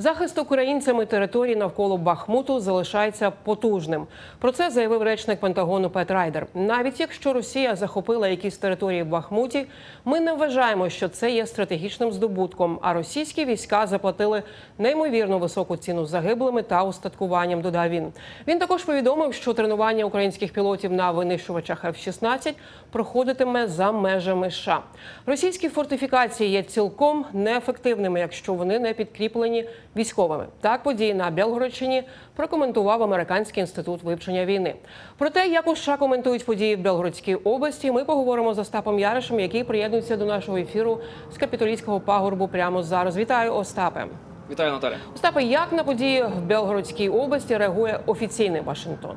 Захист українцями території навколо Бахмуту залишається потужним. Про це заявив речник Пентагону Пет Райдер. Навіть якщо Росія захопила якісь території в Бахмуті, ми не вважаємо, що це є стратегічним здобутком. А російські війська заплатили неймовірно високу ціну загиблими та устаткуванням. Додав він. Він також повідомив, що тренування українських пілотів на винищувачах F-16 проходитиме за межами США. Російські фортифікації є цілком неефективними, якщо вони не підкріплені військовими. Так події на Білгородщині прокоментував американський інститут вивчення війни. Про те, як у США коментують події в Белгородській області, ми поговоримо з Остапом Яришем, який приєднується до нашого ефіру з капітолійського пагорбу прямо зараз. Вітаю, Остапе. Вітаю, Наталя. Остапе, як на події в Белгородській області реагує офіційний Вашингтон?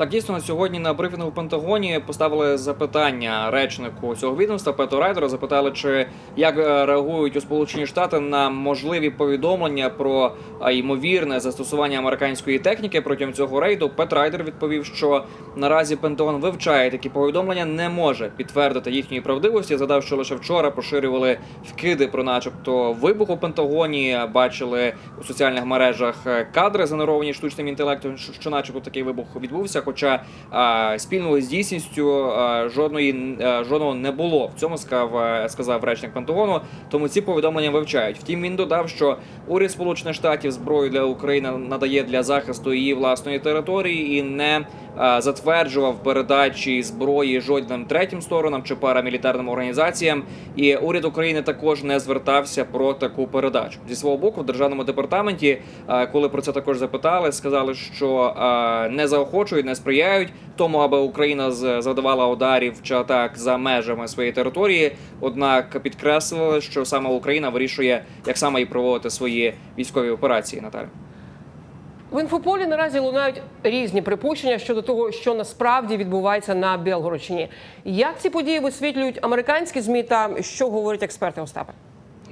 Так дійсно сьогодні на брифінгу в Пентагоні поставили запитання речнику цього відомства Пету Райдера. Запитали, чи як е, реагують у Сполучені Штати на можливі повідомлення про ймовірне застосування американської техніки протягом цього рейду. Пет Райдер відповів, що наразі Пентагон вивчає такі повідомлення, не може підтвердити їхньої правдивості. Задав, що лише вчора поширювали вкиди про, начебто, вибух у Пентагоні. Бачили у соціальних мережах е, кадри, генеровані штучним інтелектом, що начебто такий вибух відбувся. Хоча а, спільного з дійсністю а, жодної а, жодного не було. В цьому сказав, е, сказав речник Пентагону. Тому ці повідомлення вивчають. Втім, він додав, що уряд Сполучених Штатів зброю для України надає для захисту її власної території і не затверджував передачі зброї жодним третім сторонам чи парамілітарним організаціям. І уряд України також не звертався про таку передачу зі свого боку в державному департаменті. Коли про це також запитали, сказали, що не заохочують, не сприяють тому, аби Україна завдавала ударів чи атак за межами своєї території. Однак підкреслили, що саме Україна вирішує, як саме і проводити свої військові операції. Наталя. В інфополі наразі лунають різні припущення щодо того, що насправді відбувається на Белгородщині. Як ці події висвітлюють американські змі та що говорять експерти Остапе?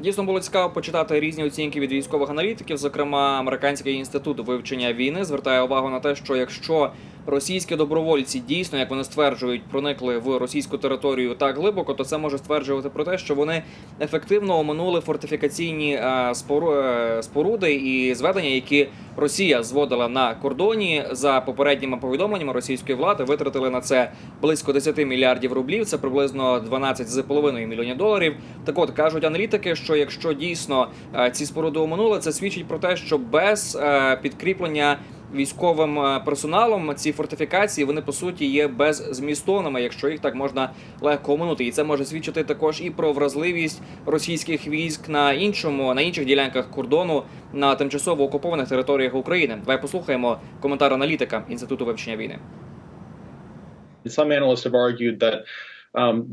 Дійсно було цікаво почитати різні оцінки від військових аналітиків. Зокрема, американський інститут вивчення війни звертає увагу на те, що якщо російські добровольці дійсно, як вони стверджують, проникли в російську територію так глибоко, то це може стверджувати про те, що вони ефективно оминули фортифікаційні е, е, споруди і зведення, які Росія зводила на кордоні за попередніми повідомленнями російської влади, витратили на це близько 10 мільярдів рублів. Це приблизно 12,5 мільйонів доларів. Так от кажуть аналітики, що якщо дійсно е, ці споруди оминули, це свідчить про те, що без е, підкріплення військовим е, персоналом ці фортифікації вони по суті є беззмістовними, якщо їх так можна легко оминути. І це може свідчити також і про вразливість російських військ на іншому на інших ділянках кордону на тимчасово окупованих територіях України. Давай послухаємо коментар аналітика інституту вивчення війни. Some analysts have argued that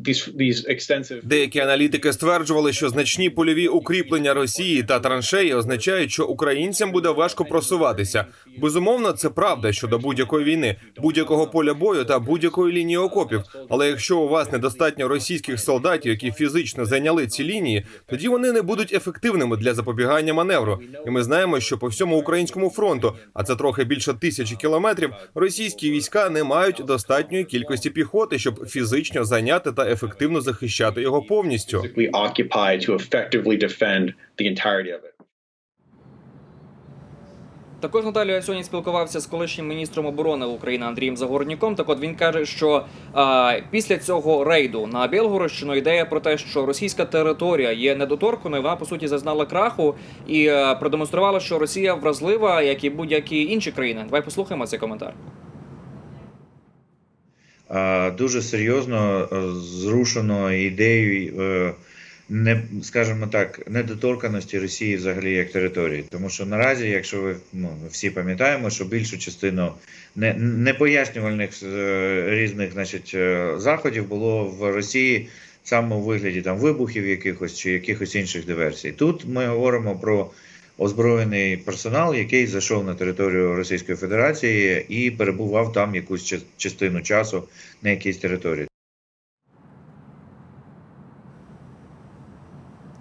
these Деякі аналітики стверджували, що значні польові укріплення Росії та траншеї означають, що українцям буде важко просуватися. Безумовно, це правда щодо будь-якої війни, будь-якого поля бою та будь-якої лінії окопів. Але якщо у вас недостатньо російських солдатів, які фізично зайняли ці лінії, тоді вони не будуть ефективними для запобігання маневру. І ми знаємо, що по всьому українському фронту, а це трохи більше тисячі кілометрів, російські війська не мають достатньої кількості піхоти, щоб фізично зайняти та ефективно захищати його повністю. Також Наталія я сьогодні спілкувався з колишнім міністром оборони України Андрієм Загорніком. Так от він каже, що а, після цього рейду на Білгородщину ідея про те, що російська територія є недоторканою, вона по суті зазнала краху і а, продемонструвала, що Росія вразлива, як і будь-які інші країни. Давай послухаємо цей коментар. Дуже серйозно е, зрушено ідеєю, е, не скажімо так, недоторканості Росії взагалі як території. Тому що наразі, якщо ви ну, всі пам'ятаємо, що більшу частину не, непояснювальних е, різних значить, заходів було в Росії саме у вигляді там вибухів якихось чи якихось інших диверсій. Тут ми говоримо про озброєний персонал, який зайшов на територію Російської Федерації і перебував там якусь частину часу на якійсь території.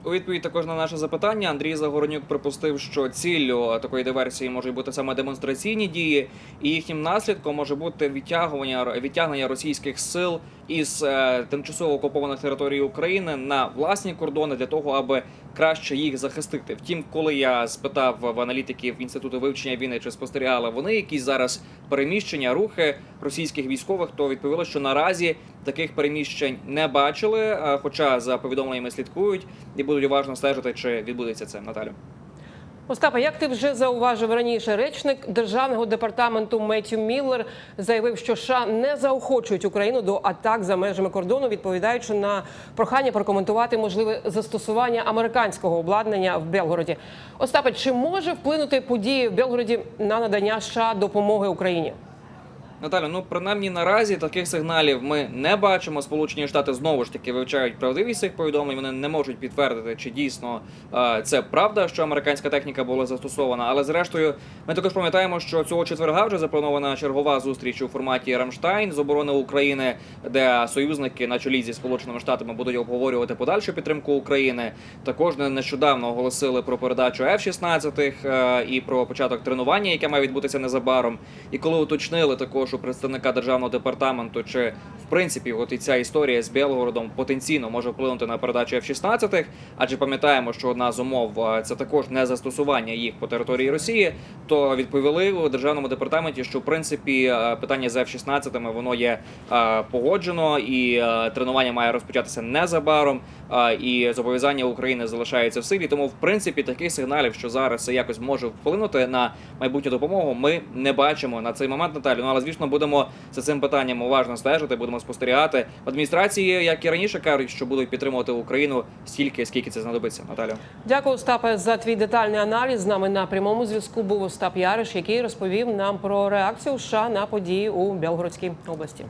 У відповідь також на наше запитання Андрій Загороднюк припустив, що ціллю такої диверсії можуть бути саме демонстраційні дії, і їхнім наслідком може бути відтягування відтягнення російських сил із е, тимчасово окупованих територій України на власні кордони для того, аби краще їх захистити. Втім, коли я спитав в аналітиків інституту вивчення війни, чи спостерігали вони якісь зараз переміщення, рухи російських військових, то відповіли, що наразі таких переміщень не бачили. Хоча за повідомленнями слідкують і будуть уважно стежити, чи відбудеться це Наталю. Остапа, як ти вже зауважив раніше, речник державного департаменту Меттю Міллер заявив, що США не заохочують Україну до атак за межами кордону, відповідаючи на прохання прокоментувати можливе застосування американського обладнання в Белгороді. Остапа, чи може вплинути події в Белгороді на надання США допомоги Україні? Наталя, ну принаймні наразі таких сигналів ми не бачимо. Сполучені Штати знову ж таки вивчають правдивість цих повідомлень. Вони не можуть підтвердити, чи дійсно е, це правда, що американська техніка була застосована. Але зрештою, ми також пам'ятаємо, що цього четверга вже запланована чергова зустріч у форматі Рамштайн з оборони України, де союзники на чолі зі сполученими штатами будуть обговорювати подальшу підтримку України. Також не- нещодавно оголосили про передачу F-16 е, і про початок тренування, яке має відбутися незабаром. І коли уточнили також у представника державного департаменту, чи в принципі от і ця історія з Білгородом потенційно може вплинути на передачу F-16, адже пам'ятаємо, що одна з умов е, це також не застосування їх по території Росії, то відповіли у державному департаменті, що в принципі е, питання з F-16 воно є е, погоджено, і тренування має розпочатися незабаром. І зобов'язання України залишається в силі. Тому, в принципі, таких сигналів, що зараз це якось може вплинути на майбутню допомогу, ми не бачимо на цей момент. Наталю. Ну але звісно, будемо за цим питанням уважно стежити, будемо спостерігати. Адміністрації, як і раніше, кажуть, що будуть підтримувати Україну стільки, скільки це знадобиться. Наталю. Дякую, Остапе, за твій детальний аналіз. З нами на прямому зв'язку був Остап Яриш, який розповів нам про реакцію США на події у Белгородській області.